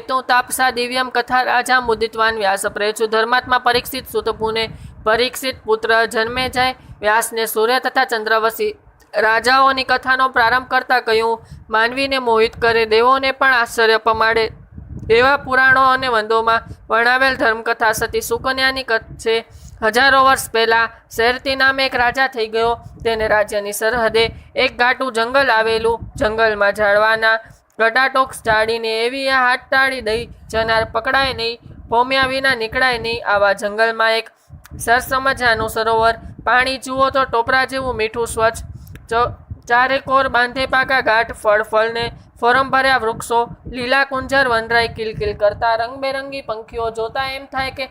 તું તાપસા દિવ્યમ કથા રાજા મુદિતવાન વ્યાસ પ્રયચુ ધર્માત્મા પરીક્ષિત સુતપુને પરીક્ષિત પુત્ર જન્મે જાય વ્યાસને સૂર્ય તથા ચંદ્રવસી. રાજાઓની કથાનો પ્રારંભ કરતા કહ્યું, માનવીને મોહિત કરે, દેવોને પણ આશ્ચર્ય પમાડે. એવા પુરાણો અને વંદોમાં વર્ણવેલ ધર્મકથા સતી સુકન્યાની કથ છે. હજારો વર્ષ પહેલાં શેરતી નામે એક રાજા થઈ ગયો. તેને રાજ્યની સરહદે એક ઘાટું જંગલ આવેલું. જંગલમાં ઝાડવાના ગટાટોક્સ ટાળીને એવી હાથ ટાળી દઈ જનાર પકડાય નહીં, પોમ્યા વિના નીકળાય નહીં આવા જંગલમાં એક સરસમજાનું સરોવર. પાણી જુઓ તો ટોપરા જેવું મીઠું સ્વચ્છ. ચારે કોર બાંધે પાકા ઘાટ ફળ ફળને ફોરમ ભર્યા વૃક્ષો. લીલા કુંજર વનરાય કિલકિલ કરતા રંગબેરંગી પંખીઓ. જોતા એમ થાય કે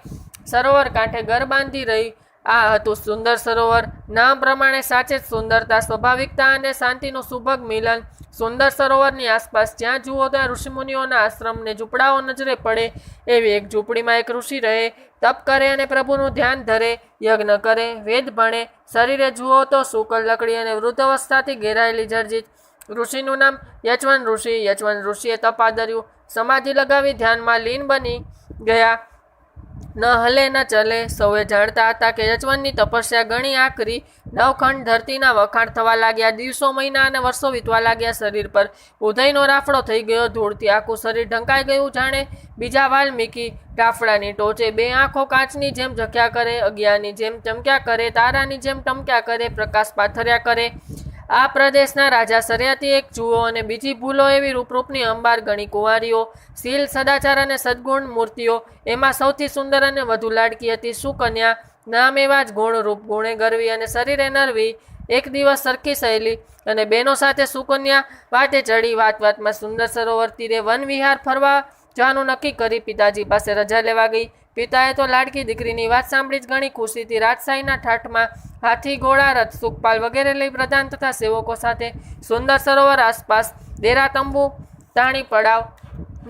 સરોવર કાંઠે ઘર બાંધી રહી આ હતું સુંદર સરોવર. નામ પ્રમાણે સાચે જ સુંદરતા, સ્વાભાવિકતા અને શાંતિનું સુભગ મિલન. સુંદર સરોવરની આસપાસ જ્યાં જુઓ ત્યાં ઋષિમુનિઓના આશ્રમને ઝૂંપડાઓ નજરે પડે એવી એક ઝૂંપડીમાં એક ઋષિ રહે. તપ કરે અને પ્રભુનું ધ્યાન ધરે, યજ્ઞ કરે, વેદ ભણે. શરીરે જુઓ તો સુકલ લકડી અને વૃદ્ધ અવસ્થાથી ઘેરાયેલી જર્જિત. ઋષિનું નામ યચવન ઋષિ. યચવન ઋષિએ તપ આદર્યું. સમાધિ લગાવી ધ્યાનમાં લીન બની ગયા. ન હલે ન ચલે. સૌએ જાણતા હતા કે યજમાનની તપસ્યા ઘણી આકરી. નવખંડ ધરતીના વખાણ થવા લાગ્યા, દિવસો, મહિના અને વર્ષો વીતવા લાગ્યા શરીર પર. ઉધયનો રાફડો થઈ ગયો, ધૂળથી આખું શરીર ઢંકાઈ ગયું જાણે. બીજા વાલ્મીકી રાફડાની ટોચે બે આંખો કાચની જેમ ઝક્યા કરે, અગિયારની જેમ ચમક્યા કરે, તારાની જેમ ટમક્યા કરે, પ્રકાશ પાથર્યા કરે. આ પ્રદેશના રાજા સરિયાથી એક જુઓ અને બીજી ભૂલો એવી રૂપરૂપની અંબાર ગણી કુંવારીઓ, શીલ, સદાચાર અને સદગુણ મૂર્તિઓ, એમાં સૌથી સુંદર અને વધુ લાડકી હતી સુકન્યા. નામ એવા જ ગુણ રૂપ ગુણે ગરવી અને શરીરે નરવી, એક દિવસ સરખી સહેલી અને બહેનો સાથે સુકન્યા. વાતે ચડી વાત વાતમાં સુંદર સરોવર તીરે વન વિહાર ફરવા જવાનું નક્કી કરી પિતાજી પાસે રજા લેવા ગઈ. પિતાએ તો લાડકી દીકરીની વાત સાંભળી જ ઘણી ખુશીથી રાજશાહીના ઠાઠમાં હાથી, ઘોડા, રથ, સુખપાલ વગેરે લઈ પ્રધાન તથા સેવકો સાથે સુંદર સરોવર આસપાસ દેરા તંબુ તાણી પડાવ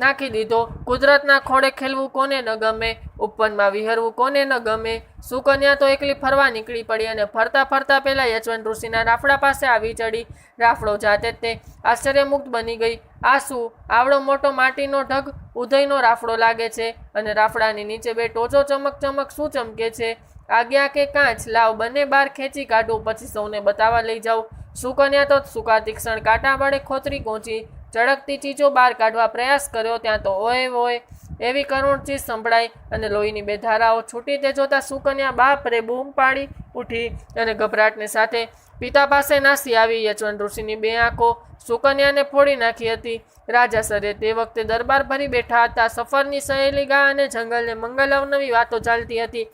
નાખી દીધો. કુદરતના ખોળે ખેલવું કોને ન ગમે? ઉપવનમાં વિહરવું કોને ન ગમે? સુકન્યા તો એકલી ફરવા નીકળી પડી અને ફરતા ફરતા પહેલાં યજવંત ઋષિના રાફડા પાસે આવી ચડી. રાફડો જાતે જ તે આશ્ચર્યમુક્ત બની ગઈ. આ શું આવડો મોટો માટીનો ઢગ ઉદયનો રાફડો લાગે છે અને રાફડાની નીચે બે ટોચો ચમક ચમક શું ચમકે છે? આજ્ઞા કે કાંચ, લાવ, બંને બાર ખેંચી કાઢું, પછી સૌને બતાવવા લઈ જાઉં સુકન્યા તો સુકા તીક્ષણ કાંટા વડે ખોતરી પહોંચી ચળકતી ચીજો બહાર કાઢવા પ્રયાસ કર્યો, ત્યાં તો ઓય ઓય એવી કરુણ ચીજ સંભળાઈ અને લોહીની બે ધારાઓ છૂટી તે જોતા સુકન્યા બાપરે બૂમ પાડી ઉઠી અને ગભરાટને સાથે પિતા પાસે નાસી આવી. યચવંત ઋષિની બે આંખો સુકન્યાને ફોડી નાખી હતી. રાજા સરે તે વખતે દરબાર ભરી બેઠા હતા. સફરની સહેલી ગા અને જંગલને મંગલ અવનવી વાતો ચાલતી હતી.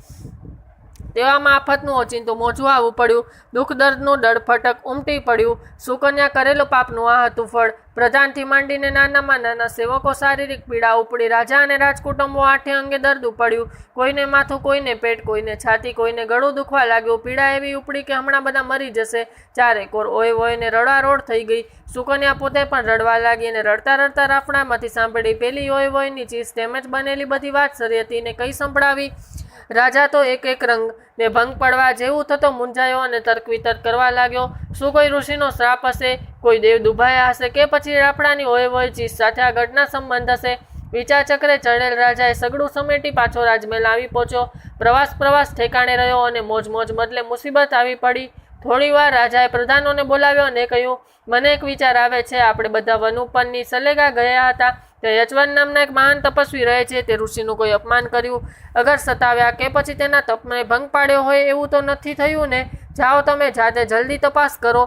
તેવામાં આફતનું ઓચિંતું મોજું આવવું પડ્યું. દુઃખ દર્દનું દળફટક ઉમટી પડ્યું. સુકન્યા કરેલું પાપનું આ હતું ફળ. પ્રધાનથી માંડીને નાનામાં નાના સેવકો શારીરિક પીડા, ઉપડી રાજા અને રાજકુટુંબો આઠે અંગે દર્દ ઉપડ્યું. કોઈને માથું, કોઈને પેટ, કોઈને છાતી, કોઈને ગળું દુખવા લાગ્યું. પીડા એવી ઉપડી કે હમણાં બધા મરી જશે. ચારે કોર ઓય ઓયને રડારોડ થઈ ગઈ. સુકન્યા પોતે પણ રડવા લાગી અને રડતા રડતા રાફડામાંથી સાંભળી પેલી ઓય ઓયની ચીજ તેમજ બનેલી બધી વાત સરી હતી ને કઈ સંભળાવી. રાજા તો એક એક રંગ ને ભંગ પડવા જેવું થતો મૂંઝાયો અને તર્ક વિતર્ક કરવા લાગ્યો. શું કોઈ ઋષિનો શ્રાપ હશે? કોઈ દેવ દુભાયા હશે કે પછી રાપડાની હોય હોય ચીજ સાથે આ ઘટના સંબંધ હશે? વિચાર ચક્રે ચડેલ રાજાએ સગડું સમેટી પાછો રાજમહેલ આવી પહોંચ્યો. પ્રવાસ પ્રવાસ ઠેકાણે રહ્યો અને મોજ મોજ બદલે મુસીબત આવી પડી. થોડીવાર રાજાએ પ્રધાનોને બોલાવ્યો અને કહ્યું, મને એક વિચાર આવે છે. આપણે બધા વન ઉપરની સલેગા ગયા હતા. તે યજવાન નામના એક મહાન તપસ્વી રહે છે, તે ઋષિનું કોઈ અપમાન કર્યું, અગર સતાવ્યા કે પછી તેના તપને ભંગ પાડ્યો હોય એવું તો નથી થયું ને? જાઓ તમે, જાતે જલ્દી તપાસ કરો.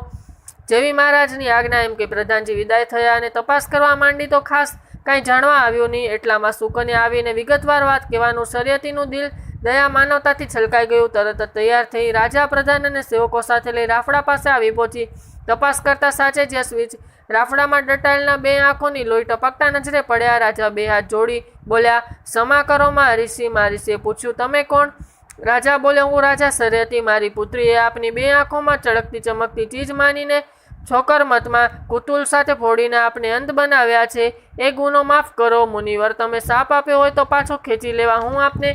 જેવી મહારાજની આજ્ઞા એમ કે પ્રધાનજી વિદાય થયા અને તપાસ કરવા માંડી તો ખાસ કાંઈ જાણવા આવ્યું નહીં. એટલામાં સુકન્યા આવીને વિગતવાર વાત કહેવાનું શર્યતીનું દિલ દયા માનવતાથી છલકાઈ ગયું. તરત જ તૈયાર થઈ રાજા, પ્રધાન અને સેવકો સાથે લઈ રાફડા પાસે આવી પહોંચી. તપાસ કરતા સાચે જ યશવીજ રાફડામાં દટાયેલના બે આંખોની લોહી ટપકતા નજરે પડ્યા. રાજા બે હાથ જોડી બોલ્યા, ક્ષમા કરો માં ઋષિ માં પૂછ્યું, તમે કોણ? રાજા બોલ્યો, હું રાજા સરિયતી મારી પુત્રીએ આપની બે આંખોમાં ચળકતી ચમકતી ચીજ માનીને છોકર મતમાં કુતુલ સાથે ફોડીને આપને અંત બનાવ્યા છે. એ ગુનો માફ કરો, મુનિવર, તમે સાપ આપ્યો હોય તો પાછો ખેંચી લેવા. હું આપને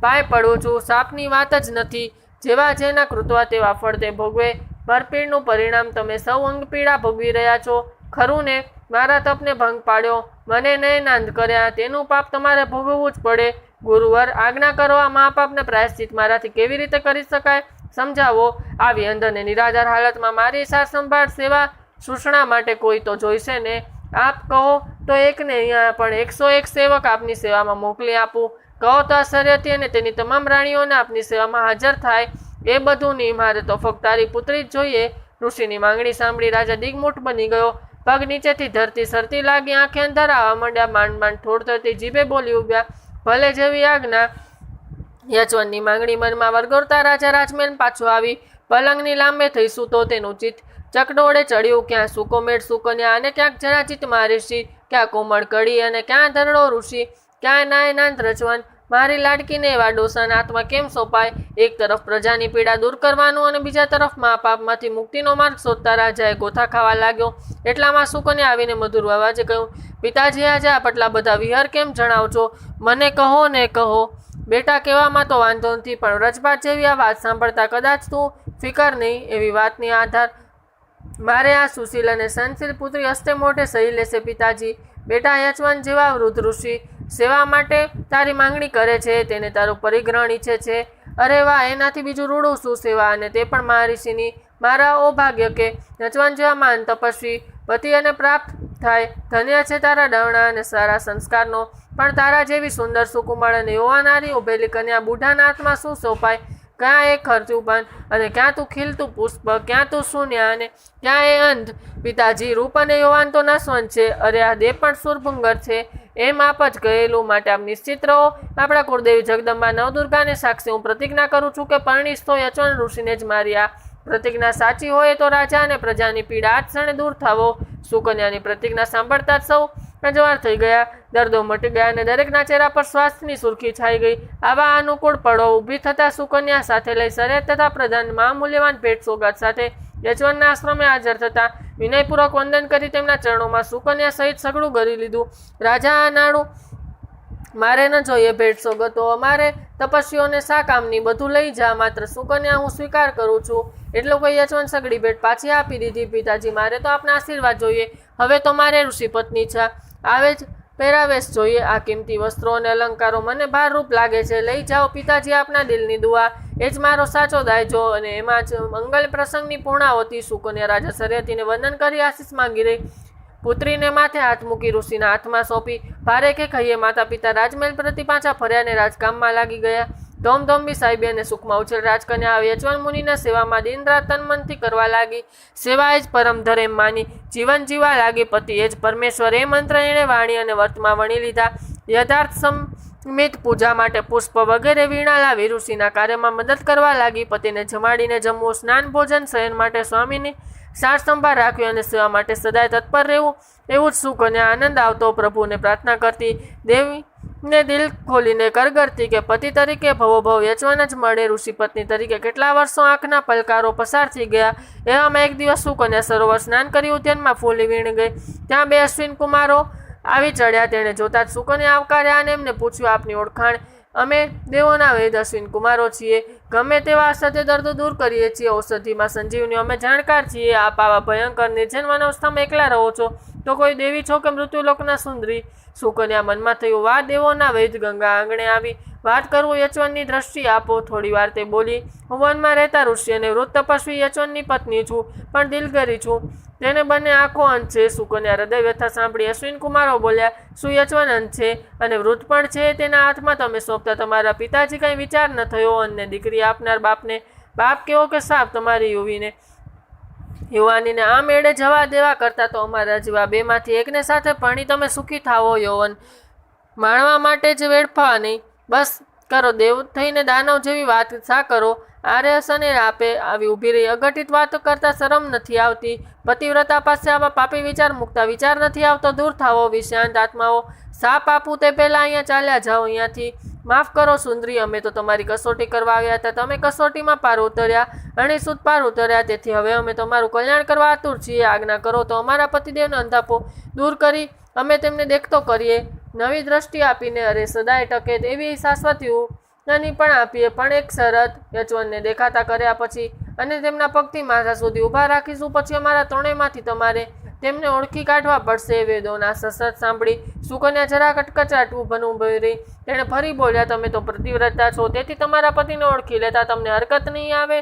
પાય પડું છું. સાપની વાત જ નથી. જેવા જેના કૃત્વા તેવા ફળ તે ભોગવે ભરપીડનું પરિણામ તમે સૌ અંગપીડા ભોગવી રહ્યા છો. ખરું ને મારા તપને ભંગ પાડ્યો. મને નહીં નાંદ કર્યા. તેનું પાપ તમારે ભોગવવું જ પડે. ગુરુવર, આજ્ઞા કરો, આ મહાપાપને પ્રાયશ્ચિત મારાથી કેવી રીતે કરી શકાય? સમજાવો. આવી અંધને નિરાધાર હાલતમાં મારી સાર સંભાળ સેવા સૂચના માટે કોઈ તો જોઈશે ને? આપ કહો તો એકને અહીંયા પણ એકસો એક સેવક આપની સેવામાં મોકલી આપું. કહો તો આ સર્યથી અને તેની તમામ રાણીઓને આપની સેવામાં હાજર થાય. એ બધું નહીં મારે તો ફક્ત તારી પુત્રી જ જોઈએ. ઋષિની માંગણી સાંભળી રાજા દિગમૂઠ બની ગયો. પગ નીચેથી ધરતી સરતી લાગી, આંખે અંધાર આવવા માંડ્યા, માંડ માંડ થોડ થતી જીભે બોલી ઉભ્યા. ભલે જેવી આજ્ઞા યચવનની માંગણી મનમાં વરગોરતા રાજા રાજમહેલ પાછો આવી. પલંગની લાંબે થઈ સૂતો તેનું ચિત્ત. ચકડોળે ચડ્યું, ક્યાં સૂકો મેળ સુકન્યા અને ક્યાંક જરાચિત ઋષિ? ક્યાં કોમળ કડી? અને ક્યાં ધરડો ઋષિ? ક્યાં નાય નાયનાંત રચવન મારી લાડકીને એવા ડોસાના હાથમાં કેમ સોંપાય? એક તરફ પ્રજાની પીડા દૂર કરવાનું અને બીજા તરફ મા પાપમાંથી મુક્તિનો માર્ગ શોધતા રાજાએ ગોથા ખાવા લાગ્યો. એટલામાં સુકને આવીને મધુર અવાજે કહ્યું, પિતાજી, આજે આટલા બધા વિહાર કેમ જણાવજો? મને કહો ને કહો. બેટા, કહેવામાં તો વાંધો નથી, પણ રજબાત જેવી આ વાત સાંભળતા કદાચ તું ફિકર નહીં એવી વાતની આધાર. મારે આ સુશીલ અને સનશીલ પુત્રી હસ્તે મોઢે સહી લેશે પિતાજી. બેટા યજમાન જેવા વૃદ્ધ ઋષિ સેવા માટે તારી માંગણી કરે છે, તેને તારું પરિગ્રહણ ઈચ્છે છે. અરે વાહ, એનાથી બીજું રૂડું શું સેવા? અને તે પણ મહારિષિની, મારા ઓ કે નચવાન જેવા માન તપસ્વી, પતિ અને પ્રાપ્ત થાય. ધન્ય છે તારા ડવણા અને સારા સંસ્કારનો. પણ તારા જેવી સુંદર, સુકુમાળ અને યુવાનારી ઉભેલી કન્યા બુઢાના હાથમાં શું સોંપાય? ક્યાં એ ખર્ચું બંધ અને ક્યાં તું ખીલતું પુષ્પ, ક્યાં તું શૂન્ય અને ક્યાં એ અંધ. પિતાજી, રૂપ અને યુવાન તો નાશવંત છે, અરે આ દેહ પણ સુરભુંગર છે. એમ આપ જ ગયેલું માટે આપ નિશ્ચિત રહો. આપણા કુળદેવી જગદંબા નવદુર્ગાને સાક્ષી. હું પ્રતિજ્ઞા કરું છું કે પરણીશ તો યચવન ઋષિને જ માર્યા પ્રતિજ્ઞા સાચી હોય તો રાજા અને પ્રજાની પીડા આ ક્ષણે દૂર થાવો. સુકન્યાની પ્રતિજ્ઞા સાંભળતા જ સૌ. નજવાર થઈ ગયા. દર્દો મટી ગયા અને દરેકના ચહેરા પર સ્વાસ્થ્યની સુરખી છાઈ ગઈ. આવા અનુકૂળ પળો ઊભી થતા સુકન્યા સાથે લઈ સરેત તથા પ્રધાન મહામૂલ્યવાન ભેટ સોગાદ સાથે યજવનના આશ્રમે હાજર થતા વિનયપૂર્વક વંદન કરી તેમના ચરણોમાં સુકન્યા સહિત સગડું કરી લીધું. રાજા નાણું મારે ન જોઈએ ભેટ સોગતો અમારે તપસ્વીઓને શા કામની? બધું લઈ જા, માત્ર સુકન્યા હું સ્વીકાર કરું છું. એટલો કોઈ યજમાન સગડી ભેટ પાછી આપી દીધી. પિતાજી, મારે તો આપના આશીર્વાદ જોઈએ. હવે તો મારે ઋષિ પત્ની છે. આવે જ. પહેરાવેશ જોઈએ આ કિંમતી વસ્ત્રો અને અલંકારો. મને ભારરૂપ લાગે છે. લઈ જાઓ પિતાજી આપના દિલની દુઆ. એ જ મારો સાચો દાયજો અને એમાં જ મંગલ પ્રસંગની પૂર્ણાવતી સુકન્યા રાજા સરિયતીને વંદન કરી આશીષ માંગી રહી. પુત્રીને માથે હાથ મૂકી ઋષિના હાથમાં સોંપી. ભારે કે કહીએ માતા પિતા રાજમહેલ પ્રતિ પાછા ફર્યા અને રાજકામમાં લાગી ગયા. ધોમધોમબી સાહેબી અને સુખમાં ઉછેર રાજકન્યા યજવાન મુનિના સેવામાં દિન રાત તન મનથી કરવા લાગી. સેવા એ જ પરમ ધરેમ માની. જીવન જીવા લાગી પતિ એ જ પરમેશ્વર એ મંત્ર એણે વાણી અને વર્તમાં વણી લીધા. યથાર્થ સમિત પૂજા માટે પુષ્પ વગેરે વીણા લાવી ઋષિના કાર્યમાં મદદ કરવા લાગી. પતિને જમાડીને જમવું, સ્નાન, ભોજન, શયન માટે સ્વામીની સાર સંભાળ રાખ્યો અને સેવા માટે સદાય તત્પર રહેવું. એવું જ સુખ અને આનંદ આવતો પ્રભુને પ્રાર્થના કરતી દેવીને દિલ ખોલીને કરગરતી કે પતિ તરીકે ભવોભવ વેચવાના જ મળે. ઋષિ પત્ની તરીકે કેટલા વર્ષો આંખના પલકારો પસાર થઈ ગયા. એવામાં એક દિવસ સુકન્યા સરોવર સ્નાન કરી ઉદ્યાનમાં ફૂલી વીણ ગઈ. ત્યાં બે અશ્વિન કુમારો આવી ચડ્યા. તેણે જોતા જ સુકન્યા આવકાર્યા અને એમને પૂછ્યું, આપની ઓળખાણ? અમે દેવોના વેદ અશ્વિન કુમારો છીએ. ગમે તેવા અસત્ય દર્દો દૂર કરીએ છીએ. ઔષધિમાં સંજીવની અમે જાણકાર છીએ. આપ આવા ભયંકર નિર્જન વનવસ્થામાં એકલા રહો છો. તો કોઈ દેવી છો કે મૃત્યુલોકના સુંદરી? સુકન્યા મનમાં થયું? વા દેવોના વૈદ ગંગા આંગણે આવી વાત કરવું યચવનની દ્રષ્ટિ આપો. થોડી વાર તે બોલી, હું વનમાં રહેતા ઋષિ અને વૃદ્ધ તપસ્વી યચવનની પત્ની છું, પણ દિલગરી છું. તેને બંને આંખો અંત છે. સુકન્યા હૃદય વ્યથા સાંભળી અશ્વિન કુમારો બોલ્યા, શું યચવન અંત છે અને વૃદ્ધ પણ છે તેના હાથમાં? તમે સોંપતા તમારા પિતાજી કંઈ વિચાર ન થયો અને દીકરી આપનાર બાપને બાપ કેવો કે સાપ તમારી યુવીને. યુવાનીને આ મેળે જવા દેવા કરતા તો અમારા જેવા બેમાંથી એકને સાથે ભણી તમે સુખી થાવો, યૌવન. માણવા માટે જ વેડફા નહીં. બસ કરો, દેવ થઈને દાનવ જેવી વાત શા કરો? આરે શનિ આપે આવી ઊભી રહી. અઘટિત વાતો કરતાં શરમ નથી આવતી. પતિવ્રતા પાસે આવા પાપી વિચાર મૂકતા વિચાર નથી આવતો. દૂર થાવો વિશાંત આત્માઓ. સાપ આપું તે પહેલાં અહીંયા ચાલ્યા જાઓ અહીંયાથી. માફ કરો સુંદરી, અમે તો તમારી કસોટી કરવા આવ્યા હતા. તમે કસોટીમાં પાર ઉતર્યા અને સુદ પાર ઉતર્યા. તેથી હવે અમે તમારું કલ્યાણ કરવા આતુર છીએ. આજ્ઞા કરો તો અમારા પતિદેવને અંધાપો દૂર કરી, અમે તેમને દેખતો કરીએ. નવી દ્રષ્ટિ આપીને અરે સદાય ટકે એવી શાશ્વતીઓ નાની પણ આપીએ. પણ એક શરત યચવનને દેખાતા કર્યા પછી અને તેમના પગથી માથા સુધી ઊભા રાખીશું. પછી અમારા ત્રણેયમાંથી તમારે તેમને ઓળખી કાઢવા પડશે. વેદોના સસત સાંભળી સુકન્યા જરા કટકચાટ ઊભન ઊભી તેણે ફરી બોલ્યા, તમે તો પ્રતિવ્રતા છો, તેથી તમારા પતિને ઓળખી લેતા તમને હરકત નહીં આવે.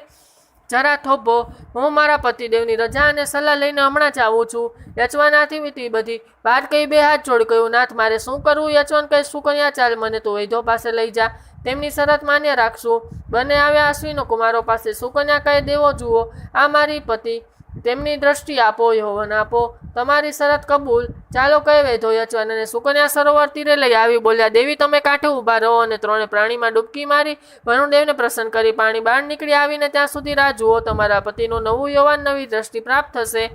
જરા થોભો, હું મારા પતિદેવની રજા અને સલાહ લઈને હમણાં જ આવું છું. યચવાનાથી વીતી બધી વાત કહી બે હાથ જોડ કહ્યું, નાથ, મારે શું કરવું? યચવાન કહી શું કર્યા ચાલ મને તો વૈધો પાસે લઈ જા. તેમની શરત માન્ય રાખશું. બંને આવ્યા અશ્વિનો કુમારો પાસે. સુકન્યા કહે, દેવો, જુઓ, આ મારી પતિ તેમની દ્રષ્ટિ આપો યૌવન આપો. તમારી શરત કબૂલ. ચાલો કહે વેધો યચવાન અને સુકન્યા સરોવર તીરે લઈ આવી બોલ્યા, દેવી, તમે કાંઠે ઊભા રહો. અને ત્રણે પ્રાણીમાં ડૂબકી મારી, વરુણદેવને પ્રસન્ન કરી પાણી બહાર નીકળી આવીને ત્યાં સુધી રાહ જુઓ. તમારા પતિનું નવું યૌવન નવી દ્રષ્ટિ પ્રાપ્ત થશે.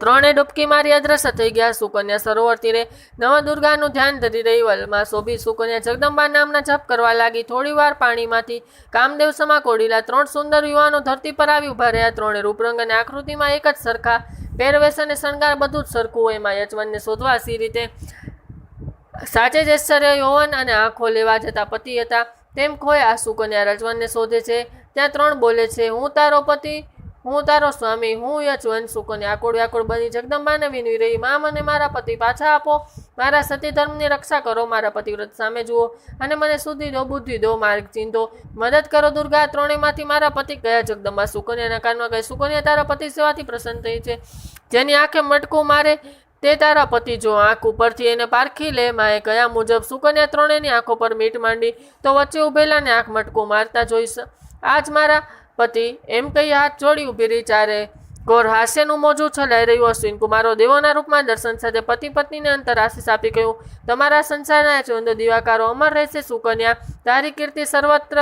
ત્રણે ડૂબકી મારી અદ્રશ્ય થઈ ગયા. સુકન્યા સરોવર તીરે નવા દુર્ગાનું ધ્યાન ધરી રહી. વલમાં શોભી સુકન્યા જગદંબા નામના જપ કરવા લાગી. થોડીવાર પાણીમાંથી કામદેવ સમા કોડીલા ત્રણ સુંદર યુવાનો ધરતી પર આવી ઊભા રહ્યા. ત્રણે રૂપરંગ અને આકૃતિમાં એક જ સરખા પહેરવેશ અને શણગાર બધું જ સરખું હોય. એમાં યજમાનને શોધવા સી રીતે સાચે જ ઐશ્વર્ય યૌવન અને આંખો લેવા જતા પતિ હતા. તેમ ખોય. આ સુકન્યા રજવનને શોધે છે. ત્યાં ત્રણ બોલે છે. હું તારો પતિ હું તારો સ્વામી, હું યજવન સુકન્યા આકુળ વ્યાકુળ બની જગદંબાને વિનવી રહી. મા મને મારા પતિ પાછા આપો. મારા સતી ધર્મની રક્ષા કરો, મારા પતિવ્રત સામે જુઓ અને મને સુધી દો, બુદ્ધિ દો, માર્ગ ચિંતો મદદ કરો, દુર્ગા ત્રણેયમાંથી મારા પતિ ગયા જગદંબા? સુકન્યાના કાનમાં કહે, સુકન્યા, તારા પતિ સેવાથી પ્રસન્ન થઈ છે. જેની આંખે મટકું મારે, તે તારા પતિ જો. આંખ ઉપરથી એને પારખી લે, માએ કયા મુજબ, સુકન્યા ત્રણેયની આંખો પર મીટ માંડી, તો વચ્ચે ઉભેલાને આંખ મટકું મારતા જોઈશ. આજ મારા પતિ એમ કહી હાથ જોડી ઊભી રહી ચારે. ઘોર હાસ્યનું મોજું છલાઈ રહ્યું અશ્વિન કુમારો દેવોના રૂપમાં દર્શન સાથે પતિ પત્નીને અંતર આશીષ આપી કહ્યું, તમારા સંસારના ચંદ દિવાકારો અમર રહેશે સુકન્યા. તારી કીર્તિ સર્વત્ર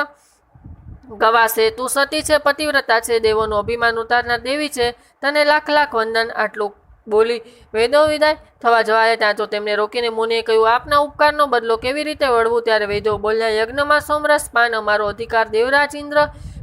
ગવાશે. તું સતી છે, પતિવ્રતા છે, દેવોનું અભિમાન ઉતારનાર દેવી છે. તને લાખ લાખ વંદન. આટલું બોલી વેદો વિદાય થવા જવાય ત્યાં તો તેમને રોકીને મુનિએ કહ્યું, આપના ઉપકારનો બદલો કેવી રીતે વળવું? ત્યારે વેદો બોલ્યા, યજ્ઞમાં સોમરસ પાન અમારો અધિકાર દેવરાજ ઇન્દ્ર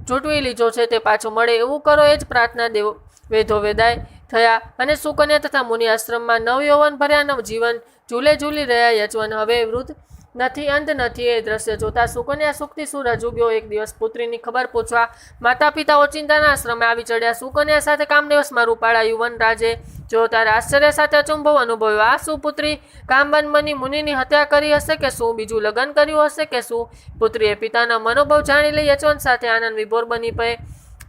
ચૂંટવી લીધો છે તે પાછો મળે એવું કરો, એ જ પ્રાર્થના દેવ વેધો વેદાય થયા. અને સુકન્યા તથા મુનિ આશ્રમમાં નવયૌવન ભર્યા નવ જીવન ઝૂલે ઝૂલી રહ્યા યજવન હવે વૃદ્ધ નથી, અંત નથી એ દ્રશ્ય જોતા સુકન્યા સુખથી શું રજૂ ગયો એક દિવસ પુત્રીની ખબર પૂછવા માતા પિતા ઓચિંતાના આશ્રમે આવી ચડ્યા. સુકન્યા સાથે કામદેવસમાં રૂપાળા યુવન રાજે જો તારે આશ્ચર્ય સાથે અચંભવ અનુભવ્યો. આ શું પુત્રી કામબન બની મુનિની હત્યા કરી હશે કે શું? બીજું લગ્ન કર્યું હશે કે શું? પુત્રીએ પિતાના મનોભાવ જાણી લઈ યજવંત સાથે આનંદ વિભોર બની પે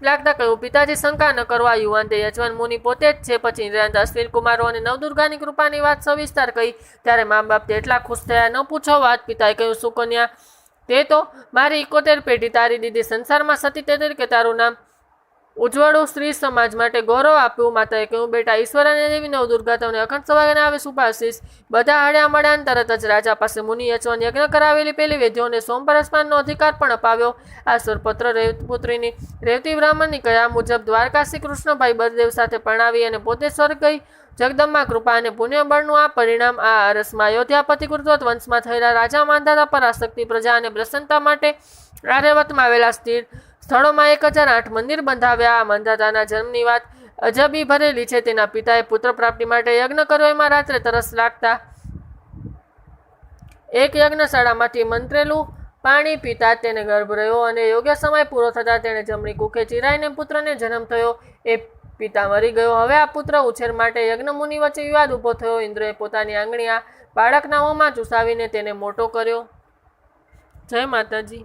લાગતા કહ્યું, પિતાજી, શંકા ન કરવા યુવાન તે યજમાન મુનિ પોતે જ છે. પછી ઇન્દ્રાંત અશ્વિન કુમારો અને નવદુર્ગાની કૃપાની વાત સવિસ્તાર કહી, ત્યારે મા બાપ તે એટલા ખુશ થયા ન પૂછો વાત. પિતાએ કહ્યું, સુકન્યા, તે તો મારી ઇકોતેર પેઢી તારી દીદી સંસારમાં સતી તે તરીકે તારું નામ ઉજ્જવળું સ્ત્રી સમાજ માટે ગૌરવ આપ્યું. માતાએ કહ્યું, બેટા ઈશ્વર અને દેવી નવદુર્ગા તમને અખંડ સવાગને આવે, સુભાશીષ. બધા હળ્યા મળ્યા તરત જ રાજા પાસે મુનિ યચવન યજ્ઞ કરાવેલી પેલી વેદ્યોને સોમપરસમાનનો અધિકાર પણ અપાવ્યો. આ સુરપત્ર પુત્રીની રેવતી બ્રાહ્મણની કયા મુજબ દ્વારકા શ્રી કૃષ્ણભાઈ બળદેવ સાથે પરણાવી અને પોતે સ્વર્ગ ગઈ. જગદંબા કૃપા અને પુણ્યબળનું આ પરિણામ આ અરસમાં અયોધ્યાપતિ કૃતવત વંશમાં થયેલા રાજા માંધાતા પરાશક્તિ પ્રજા અને પ્રસન્નતા માટે આર્યવતમાં આવેલા સ્થિર સ્થળોમાં એક હજાર આઠ મંદિર બંધાવ્યા. આ મંધાતાના જન્મની વાત અજબી ભરેલી છે. તેના પિતાએ પુત્ર પ્રાપ્તિ માટે યજ્ઞ કર્યો. એમાં રાત્રે તરસ લાગતા એક યજ્ઞશાળામાંથી મંત્રેલું પાણી પીતા તેને ગર્ભ રહ્યો અને યોગ્ય સમય પૂરો થતાં તેણે જમણી કુખે ચિરાઈને પુત્રને જન્મ થયો. એ પિતા મરી ગયો. હવે આ પુત્ર ઉછેર માટે યજ્ઞમુનિ વચ્ચે વિવાદ ઊભો થયો. ઇન્દ્રએ પોતાની આંગળી આ બાળકના હોમાં ચૂસાવીને તેને મોટો કર્યો. જય માતાજી.